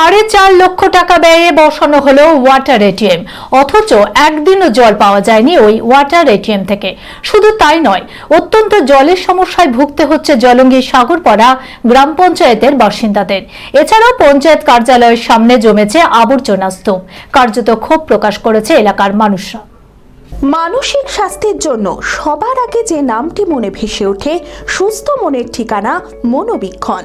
সাড়ে চার লক্ষ টাকা ব্যয়ে বসানো হলো ওয়াটার এটিএম অথচ একদিনও জল পাওয়া যায়নি ওই ওয়াটার এটিএম থেকে। শুধু তাই নয়, অত্যন্ত জলের সমস্যায় ভুগতে হচ্ছে জলঙ্গি সাগরপাড়া গ্রাম পঞ্চায়েতের বাসিন্দাদের। এছাড়াও পঞ্চায়েত কার্যালয়ের সামনে জমেছে আবর্জনা স্তূপ। কার্যত ক্ষোভ প্রকাশ করেছে এলাকার মানুষরা। মানসিক স্বাস্থ্যের জন্য সবার আগে যে নামটি মনে ভেসে ওঠে, সুস্থ মনের ঠিকানা মনোবীক্ষণ।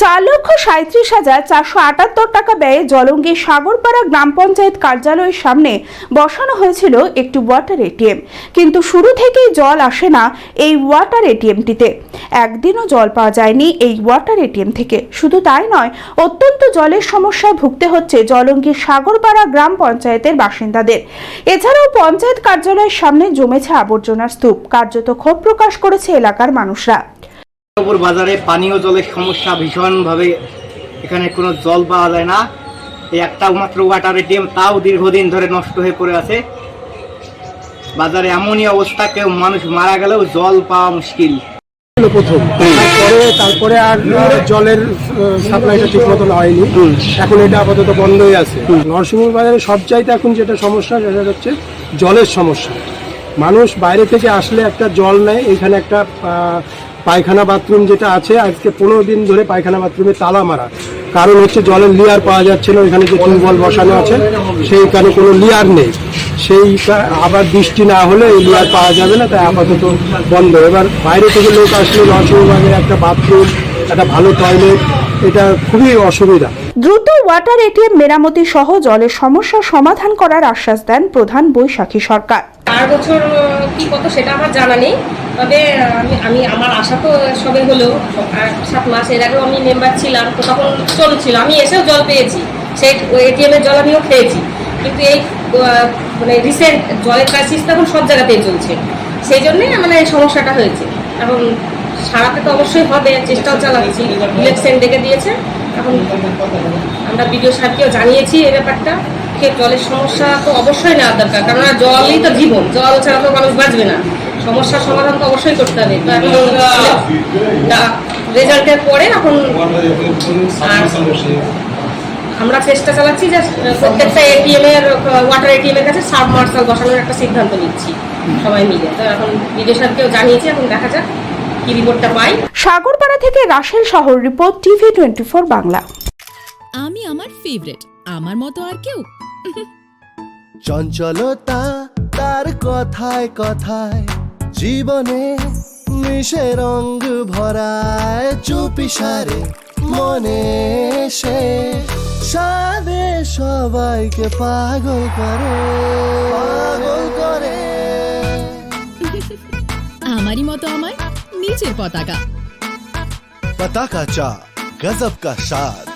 চার লক্ষ সাঁত্রিশ হাজার চারশো আটাত্তর টাকা ব্যয়ে জলঙ্গি সাগরপাড়া গ্রাম পঞ্চায়েত কার্যালয়ের সামনে বসানো হয়েছিল একটি ওয়াটার এটিএম কিন্তু শুরু থেকেই জল আসে না এই ওয়াটার এটিএমটিতে একদিনও জল পাওয়া যায়নি এই ওয়াটার এটিএম থেকে। শুধু তাই নয়, অত্যন্ত জলের সমস্যায় ভুগতে হচ্ছে জলঙ্গি সাগরপাড়া গ্রাম পঞ্চায়েতের বাসিন্দাদের। এছাড়াও পঞ্চায়েত কার্যালয়ের সামনে জমেছে আবর্জনার স্তূপ, কার্যত ক্ষোভ প্রকাশ করেছে এলাকার মানুষরা। উপর বাজারে পানীয় জলের সমস্যা ভীষণভাবে এখানে কোনো জল পাওয়া যায় না। এই একটা মাত্র ওয়াটার এটিএম তাও দীর্ঘদিন ধরে নষ্ট হয়ে পড়ে আছে। বাজারে এমনই অবস্থা কেউ মানুষ মারা গেলেও জল পাওয়া মুশকিল। প্রথম। তারপরে তারপরে আর জলের সাপ্লাইটা ঠিক মতন হয়নি। এখন এটা আপাতত বন্ধই আছে। নরসিংহ বাজারে সবচাইতে এখন যেটা সমস্যা সেটা হচ্ছে জলের সমস্যা। মানুষ বাইরে থেকে আসলে একটা জল নেয়। এখানে একটা পায়খানা বাথরুম যেটা আছে, আজকে পনেরো দিন ধরে পায়খানা বাথরুমে তালা মারা। কারণ হচ্ছে জলের লিয়ার পাওয়া যাচ্ছে না ওইখানে যে টিউবওয়েল বসানো আছে, সেইখানে কোনো লিয়ার নেই। সেইটা আবার বৃষ্টি না হলে এই লিয়ার পাওয়া যাবে না, তাই আপাতত বন্ধ। এবার বাইরে থেকে লোক আসলে নরসিংহবাগে একটা বাথরুম একটা ভালো টয়লেট এটা খুবই অসুবিধা। দ্রুত ওয়াটার এটিএম মেরামতি সহ জলের সমস্যা সমাধান করার আশ্বাস দেন প্রধান বৈশাখী সরকার। চার বছর কি কত সেটা আমার জানা নেই। তবে আমি আমি আমার আশা তো সবে হলো সাত মাস এর আগেও আমি মেম্বার ছিলাম তো তখন চলছিল। আমি এসেও জল পেয়েছি সেই এটিএমের জল আমিও খেয়েছি। কিন্তু এই মানে রিসেন্ট জলের ক্রাইসিস এখন সব জায়গাতেই চলছে। সেই জন্যই মানে এই সমস্যাটা হয়েছে। এখন সারাতে তো অবশ্যই হবে চেষ্টাও চালাচ্ছি। ইলেকশন ডেকে দিয়েছে। এখন আমরা বিডিও সাহেবকেও জানিয়েছি এই ব্যাপারটা। যে জলের সমস্যা তো অবশ্যই নেওয়ার দরকার কেননা জলই তো জীবন। জল ছাড়া তো মানুষ বাঁচবে না। সমস্যার সমাধান তো অবশ্যই করতে হবে। রেজাল্টের পরে এখন আমরা চেষ্টা চালাচ্ছি যে প্রত্যেকটা এটিএম এর ওয়াটার এটিএম এর কাছে সাব মার্শাল বসানোর একটা সিদ্ধান্ত নিচ্ছি সবাই মিলে। তো এখন সাহেবকেও জানিয়েছি এখন দেখা যাক। কি রিপোর্টটা পাই? সাগরপাড়া থেকে রাসেল শহর report TV twenty four Bangla. আমি আমার ফেভারিট আমার মতো আর কেউ। চঞ্চলতা তার কথায় কথায় জীবনে মিশে রঙ ভরায় চুপি সারে মনে সে। সাদে সবাইকে পাগল করে পাগল করে। আমারই মতো আমার कीजिए पताका पताका चा गजब का शाद